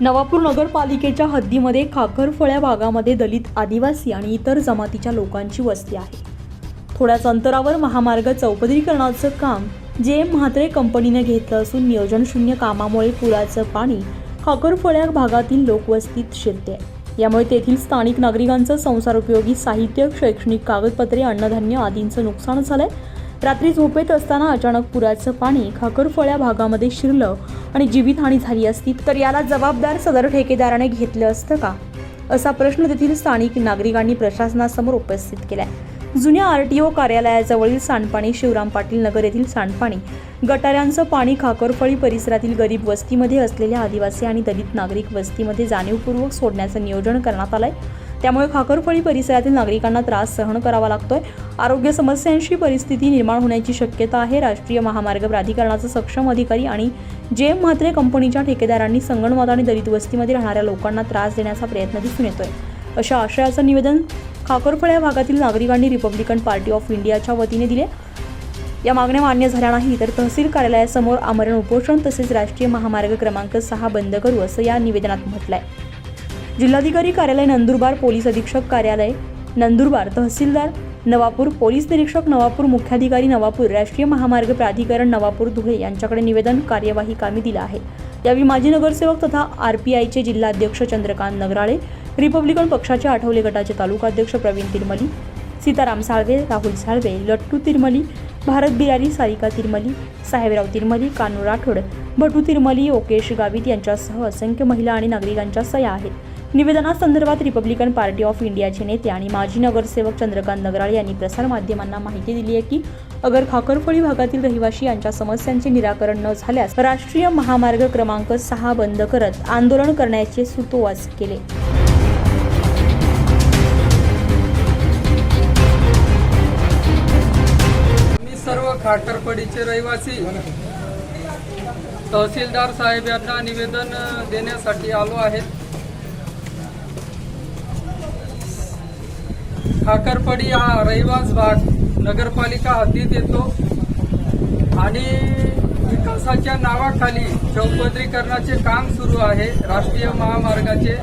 नवापूर नगरपालिकेच्या हद्दीमध्ये खाकरफळ्या भागामध्ये दलित आदिवासी आणि इतर जमातीच्या लोकांची वस्ती आहे. थोड्याच अंतरावर महामार्ग चौपदरीकरणाचं काम जे एम म्हात्रे कंपनीने घेतलं असून नियोजनशून्य कामामुळे पुराचं पाणी खाकरफळ्या भागातील लोकवस्तीत शिरते. यामुळे तेथील स्थानिक नागरिकांचं संसारोपयोगी साहित्य शैक्षणिक कागदपत्रे अन्नधान्य आदींचं नुकसान झालंय. रात्री झोपेत असताना अचानक पुराचं पाणी खाकरफळ्या भागामध्ये शिरलं आणि जीवितहानी झाली असती तर याला जबाबदार सदर ठेकेदाराने घेतलं असतं का? असा प्रश्न तेथील स्थानिक नागरिकांनी प्रशासनासमोर उपस्थित केलाय. जुन्या आर टी ओ कार्यालयाजवळील सांडपाणी शिवराम पाटील नगर येथील सांडपाणी गटाऱ्यांचं पाणी खाकरफळी परिसरातील गरीब वस्तीमध्ये असलेल्या आदिवासी आणि दलित नागरिक वस्तीमध्ये जाणीवपूर्वक सोडण्याचं नियोजन करण्यात आलं आहे त्यामुळे खाकरफळी परिसरातील नागरिकांना त्रास सहन करावा लागतोय. आरोग्य समस्यांशी परिस्थिती निर्माण होण्याची शक्यता आहे. राष्ट्रीय महामार्ग प्राधिकरणाचा सक्षम अधिकारी आणि जे म्हात्रे कंपनीच्या ठेकेदारांनी संगणवाद आणि दलित वस्तीमध्ये राहणाऱ्या लोकांना त्रास देण्याचा प्रयत्न दिसून येतोय. अशा आशयाचं निवेदन खाकरफळ या भागातील नागरिकांनी रिपब्लिकन पार्टी ऑफ इंडियाच्या वतीने दिले. या मागण्या मान्य झाल्या नाही तर तहसील कार्यालयासमोर आमरण उपोषण तसेच राष्ट्रीय महामार्ग क्रमांक सहा बंद करू असं या निवेदनात म्हटलं आहे जिल्हाधिकारी कार्यालय नंदुरबार पोलीस अधीक्षक कार्यालय नंदुरबार तहसीलदार नवापूर पोलीस निरीक्षक नवापूर मुख्याधिकारी नवापूर राष्ट्रीय महामार्ग प्राधिकरण नवापूर धुळे यांच्याकडे निवेदन कार्यवाही कामी दिलं आहे. यावेळी माजी नगरसेवक तथा आर पी आयचे जिल्हाध्यक्ष चंद्रकांत नगराळे रिपब्लिकन पक्षाचे आठवले गटाचे तालुकाध्यक्ष प्रवीण तिरमली सीताराम साळवे राहुल साळवे लट्टू तिरमली भारत बिरारी सारिका तिरमली साहेबराव तिरमली कानू राठोड भटू तिरमली ओकेश गावित यांच्यासह असंख्य महिला आणि नागरिकांच्या सह्या आहेत. निवेदनासंदर्भात रिपब्लिकन पार्टी ऑफ इंडियाचे नेते आणि माजी नगरसेवक चंद्रकांत नगराळे यांनी प्रसारमाध्यमांना माहिती दिली आहे की अगर खाकरफळी भागातील रहिवासी यांच्या समस्यांचे निराकरण न झाल्यास राष्ट्रीय महामार्ग क्रमांक सहा बंद करत आंदोलन करण्याचे सुतोवास केले. सर्व खाटरपडीचे रहिवासी तहसीलदार साहेब यांना निवेदन देण्यासाठी आलो आहेत. खाकरपडी हा रहिवास भाग नगरपालिका हद्दीत येतो आणि विकासाच्या नावाखाली चौपदरीकरणाचे काम सुरू आहे राष्ट्रीय महामार्गाचे.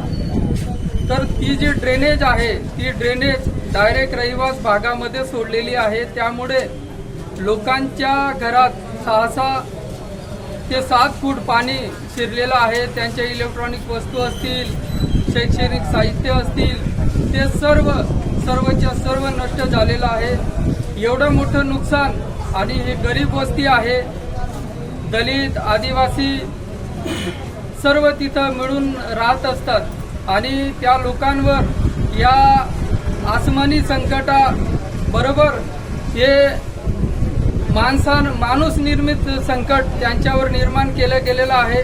तर ती जी ड्रेनेज आहे ती ड्रेनेज डायरेक्ट रहिवास भागामध्ये सोडलेली आहे. त्यामुळे लोकांच्या घरात सहसा ते सात फूट पाणी शिरलेलं आहे. त्यांच्या इलेक्ट्रॉनिक वस्तू असतील शैक्षणिक साहित्य असतील ते सर्व सर्वच्या सर्व नष्ट झालेलं आहे. एवढं मोठं नुकसान आणि हे गरीब वस्ती आहे. दलित आदिवासी सर्व तिथं मिळून राहत असतात. आणि त्या लोकांवर या आसमानी संकटा बरोबर हे माणसान माणूस निर्मित संकट त्यांच्यावर निर्माण केलं गेलेलं आहे.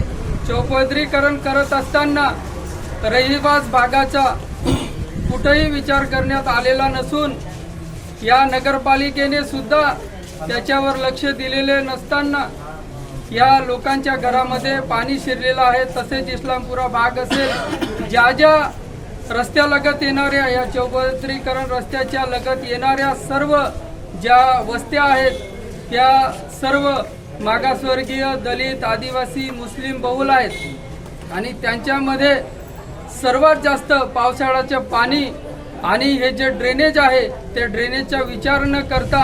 चौपदरीकरण करत असताना रहिवास भागाचा कुठेही विचार करण्यात आलेला नसून या नगरपालिकेने सुद्धा त्याच्यावर लक्ष दिलेले नसताना या लोकांच्या घरामध्ये पाणी शिरलेलं आहे. तसेच इस्लामपुरा भाग असेल ज्या ज्या रस्त्यालगत येणाऱ्या या चौपदरीकरण रस्त्याच्या लगत येणाऱ्या सर्व ज्या वस्त्या आहेत त्या सर्व मागासवर्गीय दलित आदिवासी मुस्लिम बहुल आहेत. आणि त्यांच्यामध्ये सर्वात जास्त पावसाळ्याचं पाणी आणि हे जे ड्रेनेज आहे ते ड्रेनेजचा विचार न करता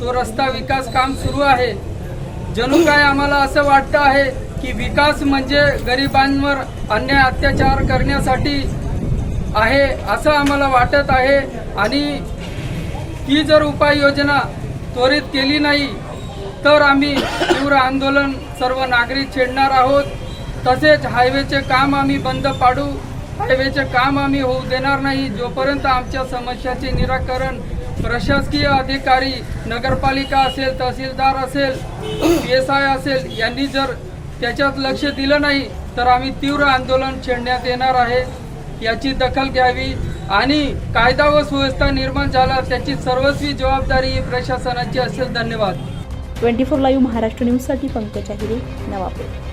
तो रस्ता विकास काम सुरू आहे. जणू काय आम्हाला असं वाटतं आहे की विकास म्हणजे गरिबांवर अन्याय अत्याचार करण्यासाठी आहे असं आम्हाला वाटत आहे. आणि ही जर उपाययोजना त्वरित केली नाही तर आम्ही तीव्र आंदोलन सर्व नागरिक छेडणार आहोत. तसेच हायवेचे काम आम्ही बंद पाडू. हायवेचे काम आम्ही होऊ देणार नाही. जोपर्यंत आमच्या समस्याचे निराकरण प्रशासकीय अधिकारी नगरपालिका असेल तहसीलदार असेल पी एस आय असेल यांनी जर त्याच्यात लक्ष दिलं नाही तर आम्ही तीव्र आंदोलन छेडण्यात येणार आहे. याची दखल घ्यावी आणि कायदा व सुव्यवस्था निर्माण झाला त्याची सर्वस्वी जबाबदारी ही प्रशासनाची असेल. धन्यवाद. ट्वेंटी फोर लाईव्ह महाराष्ट्र न्यूजसाठी पंकज आहिरे नवापूर.